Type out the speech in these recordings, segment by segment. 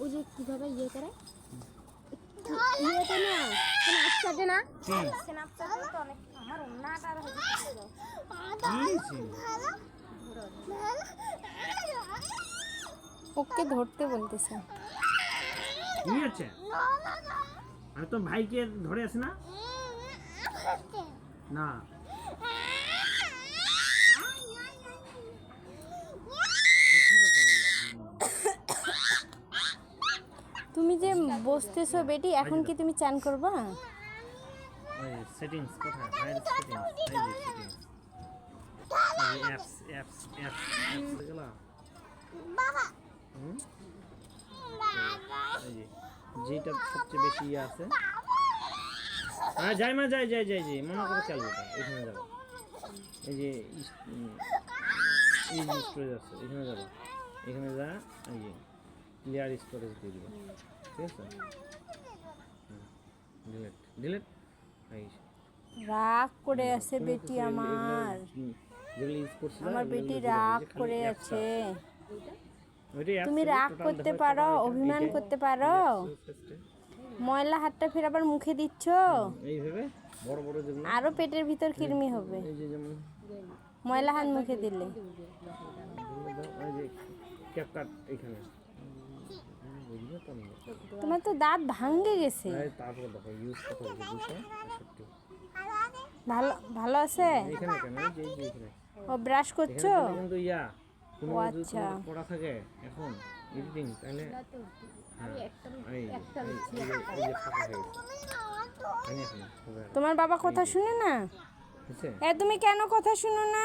ওই যে কীভাবে ইয়ে করে? ইয়েতে না স্ন্যাপচ্যাটে না? হুম। স্ন্যাপচ্যাটে তো অনেক আমার আর? ওকে ধরতে বলতেছে। কি হচ্ছে আমি তো ভাইকে ধরে আছে না? না কি কথা বললাম তুমি যে বসতেছো বেটি এখন কি তুমি চান করবা সেটিংস কোথায় অ্যাপস অ্যাপস অ্যাপস যেটা সবচেয়ে বেশি ইয়ে আছে হ্যাঁ যাই মা যাই যাই যাই যাই মনে করে চালবো ওটা এখানে যাব এই যে স্টোরেজ আছে এখানে যাব এখানে যা এই যে ক্লিয়ার স্টোরেজ দিয়ে দিবো ঠিক আছে ডিলেট ডিলেট রাগ করে আছে বেটি আমার আমার বেটি রাগ করে আছে তুমি রাগ করতে পারো অভিমান করতে পারো ময়লা হাতটা ফের আবার মুখে দিচ্ছ আরও পেটের ভিতর কিরমি হবে ময়লা হাত মুখে দিলে যে ক্যাপকাট এখানে তোমার তো দাঁত ভাঙ্গে গেছে। আটষট্টি ভালো ভালো আছে? ও ব্রাশ করছ? ইয়া ও আচ্ছা। তোমার পড়া থাকে এখন এডিটিং তাহলে তোমার বাবা কথা শুনে না? এ তুমি কেন কথা শুনো না?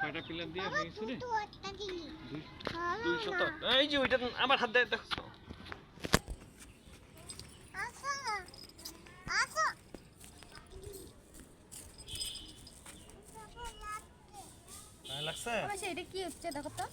কয়টা পিলার দিয়ে রে। দুইশো তো এই যে ওইটা আমার হাত দেয় দেখছ। লাগছে? এটা কি হচ্ছে? দেখো তো।